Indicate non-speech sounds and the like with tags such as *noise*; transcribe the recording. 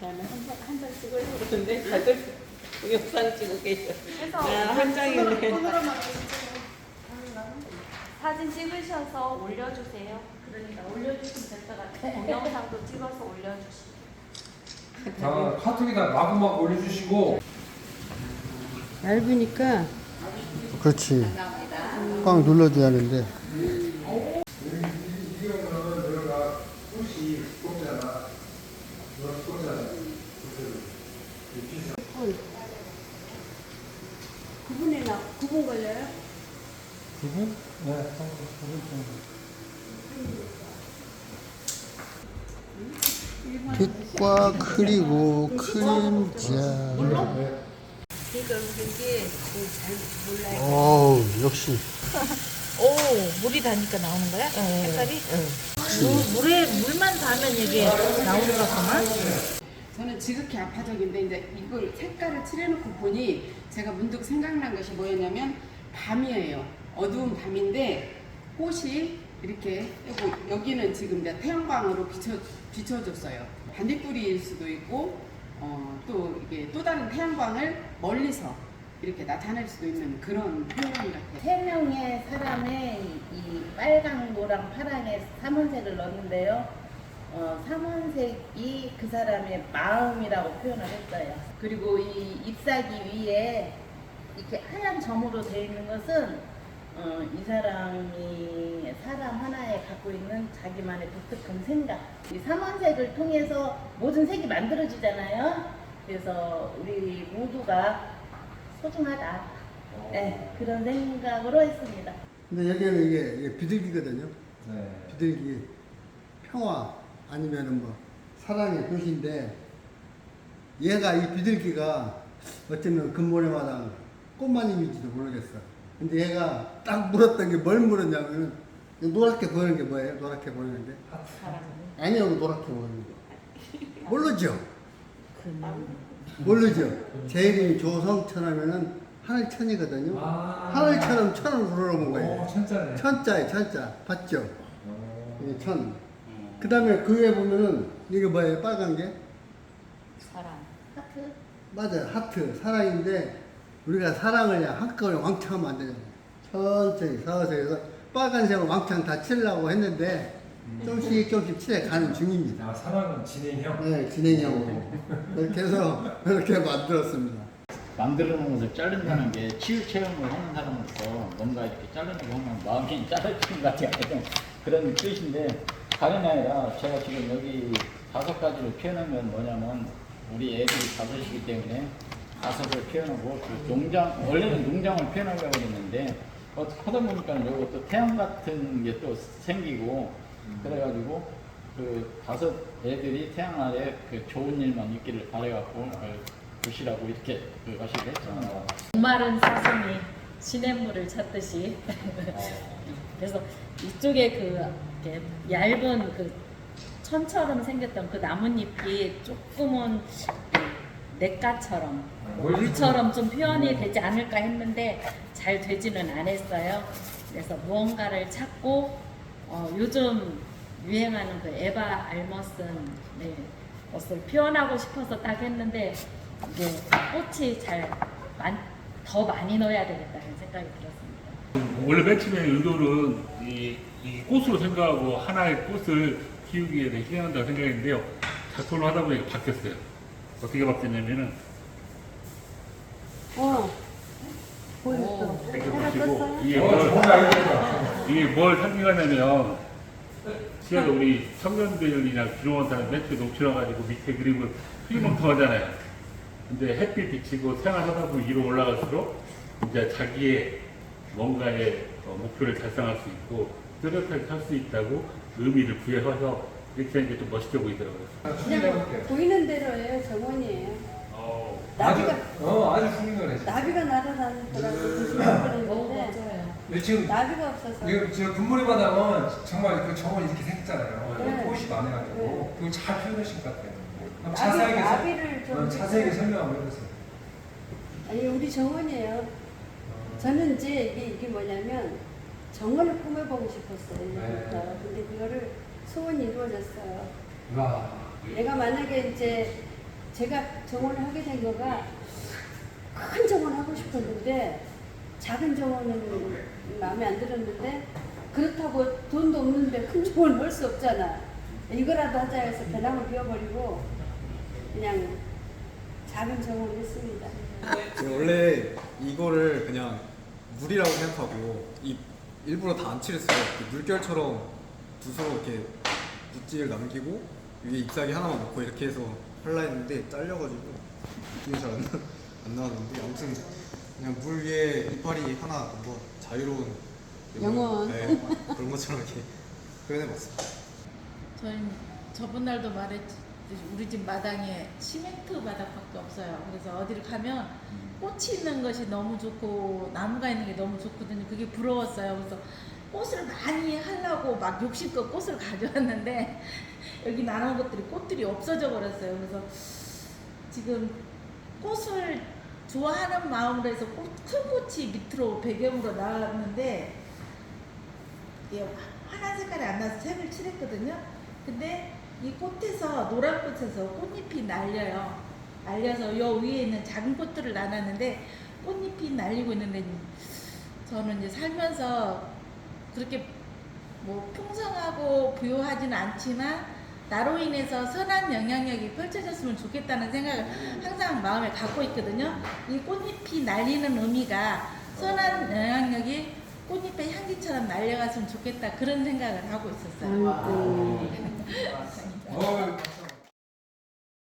나는 한장 찍으려고 그러는데 다들 *laughs* 영상 찍고 계셔. 그래서 아, 한 장이네. 사진 찍으셔서 올려주세요. 그러니까 올려주시면 될 것 같아요. 동영상도 찍어서 올려주시고. 자, 카톡에다 마구마구 올려주시고 얇으니까 그렇지. 꽉 눌러줘야 하는데. 구분에 나 구분 걸려요? 두분? 네. 빛과 그리고 몰라요. 어우, 역시. *laughs* 오, 물이 다니까 나오는 거야? 색깔이? 물, 물에 물만 닿으면 이게 나오는 거구만. 저는 지극히 아파적인데 이제 이걸 색깔을 칠해놓고 보니 제가 문득 생각난 것이 뭐였냐면 밤이에요. 어두운 밤인데 꽃이 이렇게 여기, 여기는 지금 이제 태양광으로 비춰 비춰줬어요. 반딧불이일 수도 있고 어, 또 이게 또 다른 태양광을 멀리서 이렇게 나타낼 수도 있는 그런 표현 같아요. 세 명의 사람의 이, 이 빨강, 노랑, 파랑의 삼원색을 넣었는데요. 어, 삼원색이 그 사람의 마음이라고 표현을 했어요. 그리고 이 잎사귀 위에 이렇게 하얀 점으로 되어 있는 것은 어, 이 사람이 사람 하나에 갖고 있는 자기만의 독특한 생각. 이 삼원색을 통해서 모든 색이 만들어지잖아요. 그래서 우리 모두가 소중하다. 네, 그런 생각으로 했습니다. 근데 여기는 이게, 이게 비둘기거든요. 네. 비둘기. 평화 아니면은 뭐 사랑의 표시인데 얘가 이 비둘기가 어쩌면 근본의 마당 꽃마님인지도 모르겠어. 근데 얘가 딱 물었던 게 뭘 물었냐면은 이 노랗게 보이는 게 뭐예요? 노랗게 보이는데? 아니요, 노랗게 보이는 거. 모르죠? 모르죠? 제 이름이 조성천 하면은 하늘천이거든요. 아. 하늘처럼 천을 오, 거예요. 천짜네. 천자에 천자. 봤죠? 어. 이게 천. 그 다음에 그 위에 보면은 이게 뭐예요? 빨간 게? 사랑. 하트. 맞아요. 하트. 사랑인데 우리가 사랑을 한꺼번에 왕창 하면 안 되잖아요. 천천히 서서히 해서 빨간색을 왕창 다 칠려고 했는데 조금씩 조금씩 칠해 가는 중입니다. 아, 사랑은 진행형. 네, 진행형으로. 그렇게 해서 그렇게 만들었습니다. 만들어 놓은 것을 자른다는 게 치유 체험을 하는 사람으로서 뭔가 이렇게 자르는 거 하면 마음이 *laughs* 짜릿한 것 같아요. 그런 뜻인데 다른 아니라 제가 지금 여기 다섯 가지로 표현한 건 뭐냐면 우리 애들이 다섯이기 때문에 다섯을 표현하고 그 농장 원래는 농장을 표현하려고 했는데 어떻게 하다 보니까 요것도 태양 같은 게 또 생기고 그래가지고 그 다섯 애들이 태양 아래 그 좋은 일만 있기를 바래갖고 그 보시라고 이렇게 그 하시게 했잖아요. 목마른 사슴이 시냇물을 찾듯이. *laughs* 그래서 이쪽에 그 이렇게 얇은 그 천처럼 생겼던 그 나뭇잎이 조금은 냇가처럼 물처럼 좀 표현이 되지 않을까 했는데 잘 되지는 않았어요. 그래서 무언가를 찾고 어, 요즘 유행하는 그 에바 알머슨 네, 것을 표현하고 싶어서 딱 했는데 이게 꽃이 잘 더 많이 넣어야 되겠다는 생각이 들었습니다. 원래 맨 처음에 의도는 이, 이 꽃으로 생각하고 하나의 꽃을 키우기에 대해 희생한다고 생각했는데요. 작품을 하다 보니까 바뀌었어요. 어떻게 바뀌었냐면은 어. 보였어. 이렇게 보시고 이게 어, 뭘, 좋은 아이디어다. 이게 뭘 상징하냐면 시간에 우리 청년들이나 기록원 사람 맨 처음에 녹칠해가지고 밑에 그림을 흐리멍텅 하잖아요. 근데 햇빛 비치고 생활하다 보면 위로 올라갈수록 이제 자기의 뭔가의 어, 목표를 달성할 수 있고 뚜렷하게 살 수 있다고 의미를 부여해서 이렇게 하는 게좀 멋있게 보이더라고요. 그냥 보이는 대로예요, 정원이에요. 어, 아주, 나비가 어, 아주 훌륭하네. 나비가 날아다니더라고 그랬는데 근데 지금 나비가 없어서 이거 제가 분물의 바닥은 정말 그 정원 이렇게 생겼잖아요. 네. 꽃이 많아가지고 네. 그걸 잘 표현하신 것 같아요. 그럼 나비, 자세하게 서- 나비를 좀 어, 자세하게 설명 한번 해보세요. 아니 우리 정원이에요. 저는 이제 이게, 이게 뭐냐면 정원을 꾸며보고 싶었어요. 네. 근데 그거를 소원이 이루어졌어요. 와. 내가 만약에 이제 제가 정원을 하게 된 거가 큰 정원 하고 싶었는데 작은 정원은 마음에 안 들었는데 그렇다고 돈도 없는데 큰 정원을 할수 없잖아. 이거라도 하자 해서 배낭을 비워버리고 그냥 작은 정원을 했습니다. 원래 이거를 그냥 물이라고 생각하고 이 일부러 다 안 칠했어요. 이렇게 물결처럼 두서로 이렇게 붓질 남기고 위에 잎사귀 하나만 넣고 이렇게 해서 할라 했는데 잘려가지고 이게 잘안 안 나왔는데 아무튼 그냥 물 위에 이파리 하나 뭐 자유로운 영원. 네, 그런 것처럼 이렇게 표현해봤어요. 저희 저번 날도 말했지 우리 집 마당에 시멘트 바닥밖에 없어요. 그래서 어디를 가면 꽃이 있는 것이 너무 좋고 나무가 있는 게 너무 좋거든요. 그게 부러웠어요. 그래서 꽃을 많이 하려고 막 욕심껏 꽃을 *laughs* 가져왔는데 여기 나온 것들이 꽃들이 없어져 버렸어요. 그래서 지금 꽃을 좋아하는 마음으로 해서 꽃, 큰 꽃이 밑으로 배경으로 나왔는데 이게 환한 색깔이 안 나서 색을 칠했거든요. 근데 이 꽃에서 노란 꽃에서 꽃잎이 날려요. 날려서 요 위에 있는 작은 꽃들을 나눴는데 꽃잎이 날리고 있는데 저는 이제 살면서 그렇게 뭐 풍성하고 부요하지는 않지만 나로 인해서 선한 영향력이 펼쳐졌으면 좋겠다는 생각을 항상 마음에 갖고 있거든요. 이 꽃잎이 날리는 의미가 선한 영향력이 꽃잎의 향기처럼 날려갔으면 좋겠다 그런 생각을 하고 있었어요. 아이고. *laughs* 어,